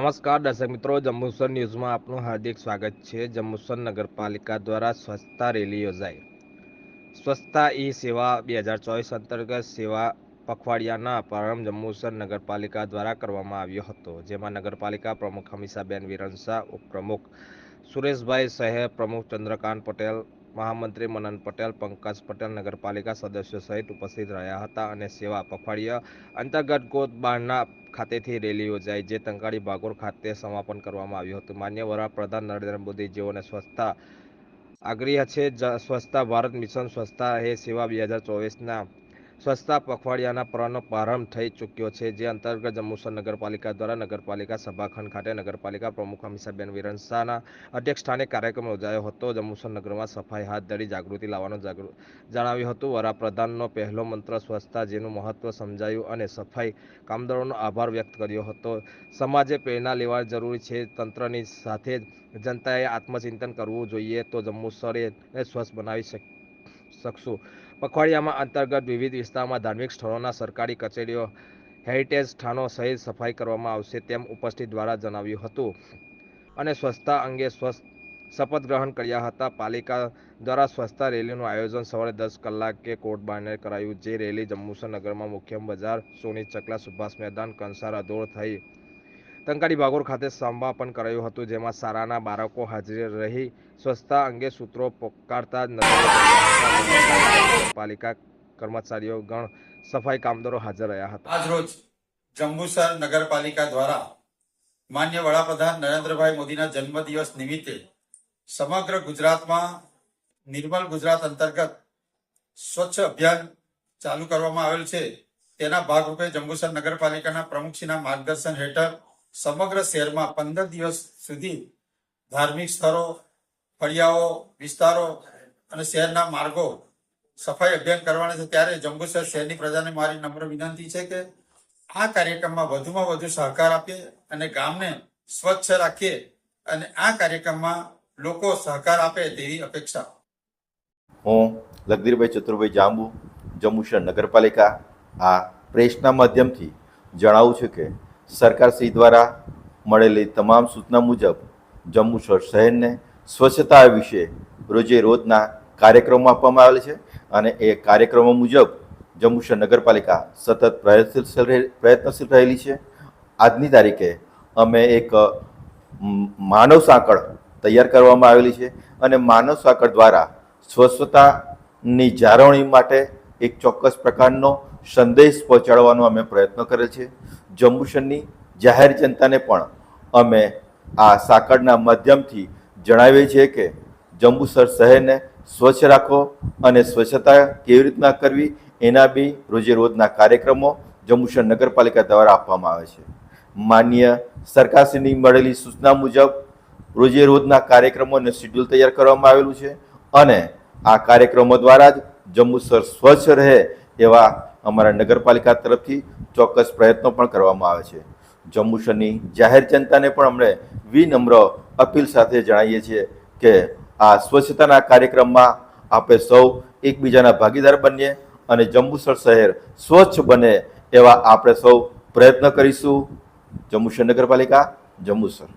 નમસ્કાર, દર્શક મિત્રો. જંબુસર ન્યૂઝમાં આપનું હાર્દિક સ્વાગત છે. જંબુસર નગરપાલિકા દ્વારા સ્વચ્છતા રેલી યોજાઈ. સ્વચ્છતા ઈ સેવા બે હજાર ચોવીસ અંતર્ગત સેવા પખવાડિયાના પ્રારંભ જંબુસર નગરપાલિકા દ્વારા કરવામાં આવ્યો હતો, જેમાં નગરપાલિકા પ્રમુખ હમીસાબેન વિરંસા ઉપપ્રમુખ સુરેશભાઈ શહેર પ્રમુખ ચંદ્રકાંત પટેલ મહામંત્રી મનન પટેલ, પંકજ પટેલ, નગરપાલિકા સદસ્યો સહિત ઉપસ્થિત રહ્યા હતા અને સેવા પખવાડિયા અંતર્ગત ગોત બારના ખાતેથી રેલી યોજાઈ, જે તંકાળી બાગોર ખાતે સમાપન કરવામાં આવ્યું હતું. માન્ય વડાપ્રધાન નરેન્દ્ર મોદી જેઓને સ્વચ્છતા આગ્રહ છે સ્વચ્છતા ભારત મિશન સ્વચ્છતા હે સેવા બે હજાર ચોવીસના સ્વચ્છતા પખવાડિયાના પ્રારંભ પ્રારંભ થઈ ચૂક્યો છે, જે અંતર્ગત જંબુસર નગરપાલિકા દ્વારા નગરપાલિકા સભાખંડ ખાતે નગરપાલિકા પ્રમુખ હમીસાબેન વિરંસાના અધ્યક્ષસ્થાને કાર્યક્રમ યોજાયો હતો. જંબુસર નગરમાં સફાઈ હાથ ધરી જાગૃતિ લાવવાનું જણાવ્યું હતું. વડાપ્રધાનનો પહેલો મંત્ર સ્વચ્છતા જેનું મહત્વ સમજાયું અને સફાઈ કામદારોનો આભાર વ્યક્ત કર્યો હતો. સમાજે પ્રેરણા લેવા જરૂરી છે, તંત્રની સાથે જ જનતાએ આત્મચિંતન કરવું જોઈએ તો જંબુસરે સ્વચ્છ બનાવી શક શકશું. પખવાડિયામાં અંતર્ગત વિવિધ વિસ્તારમાં ધાર્મિક સ્થળોના સરકારી કચેરીઓ, હેરિટેજ સ્થાનો સહિત સફાઈ કરવામાં આવશે તેમ ઉપસ્થિત દ્વારા જણાવ્યું હતું. અને સ્વચ્છતા અંગે સ્વસ્થ શપથ ગ્રહણ કર્યા હતા. પાલિકા દ્વારા સ્વચ્છતા રેલીનું આયોજન સવારે દસ કલાકે કોર્ટ બારણે કરાયું, જે રેલી જંબુસર નગરમાં મુખ્ય બજાર, સોની ચકલા, સુભાષ મેદાન, કંસાર અધોળ થઈ ટંકારી બાગોર ખાતે સમાપન કરાયું હતું, જેમાં સારાના બાળકો હાજર રહી, સ્વચ્છતા અંગે સૂત્રો પોકારતા પાલિકા કર્મચારીઓ, ગણ સફાઈ કામદારો હાજર રહ્યા હતા. આજરોજ જંબુસર નગરપાલિકા દ્વારા માન્ય વડાપ્રધાન નરેન્દ્રભાઈ મોદીના જન્મદિવસ નિમિત્તે સમગ્ર ગુજરાતમાં, નિર્મલ ગુજરાત અંતર્ગત સ્વચ્છ અભિયાન ચાલુ કરવામાં આવેલ છે. તેના ભાગરૂપે જંબુસર નગરપાલિકાના પ્રમુખશ્રીના માર્ગદર્શન હેઠળ સમગ્ર શહેરમાં પંદર દિવસ સુધી ધાર્મિક સ્થળો, ફળિયાઓ, વિસ્તારો અને શહેરના માર્ગો સફાઈ અભિયાન કરવાના છે. ત્યારે જંબુસર શહેરની પ્રજાને મારી નમ્ર વિનંતી છે કે આ કાર્યક્રમમાં વધુમાં વધુ સહકાર આપીએ અને ગામને સ્વચ્છ રાખીએ અને આ કાર્યક્રમમાં લોકો સહકાર આપે તેવી અપેક્ષા. હું લગદીરભાઈ ચતુરભાઈ જાંબુ, જંબુસર નગરપાલિકા આ પ્રેસના માધ્યમથી જણાવું છું કે સરકારશ્રી દ્વારા મળેલી તમામ સૂચના મુજબ જમ્મુ શહેરને સ્વચ્છતા વિશે રોજે રોજના કાર્યક્રમો આપવામાં આવેલ છે અને એ કાર્યક્રમો મુજબ જંબુસર નગરપાલિકા સતત પ્રયત્નશીલ પ્રયત્નશીલ રહેલી છે. આજની તારીખે અમે એક માનવ સાંકળ તૈયાર કરવામાં આવેલી છે અને માનવ સાંકળ દ્વારા સ્વચ્છતાની જાળવણી માટે એક ચોક્કસ પ્રકારનો સંદેશ પહોંચાડવાનો અમે પ્રયત્ન કરે છે. જંબુસરની જાહેર જનતાને પણ અમે આ સાંકળના માધ્યમથી જણાવીએ છીએ કે જંબુસર શહેરને સ્વચ્છ રાખો અને સ્વચ્છતા કેવી રીતના કરવી એના બી રોજેરોજના કાર્યક્રમો જંબુસર નગરપાલિકા દ્વારા આપવામાં આવે છે. માન્ય સરકારશ્રીની મળેલી સૂચના મુજબ રોજેરોજના કાર્યક્રમોને શેડ્યુલ તૈયાર કરવામાં આવેલું છે અને આ કાર્યક્રમો દ્વારા જ જંબુસર સ્વચ્છ રહે એવા અમારા નગરપાલિકા તરફથી ચોક્કસ પ્રયત્નો પણ કરવામાં આવે છે. જંબુસરની જાહેર જનતાને પણ અમને વિનમ્ર અપીલ સાથે જણાવીએ છીએ કે આ સ્વચ્છતાના કાર્યક્રમમાં આપણે સૌ એકબીજાના ભાગીદાર બનીએ અને જંબુસર શહેર સ્વચ્છ બને એવા આપણે સૌ પ્રયત્ન કરીશું. જમ્મુસર નગરપાલિકા જંબુસર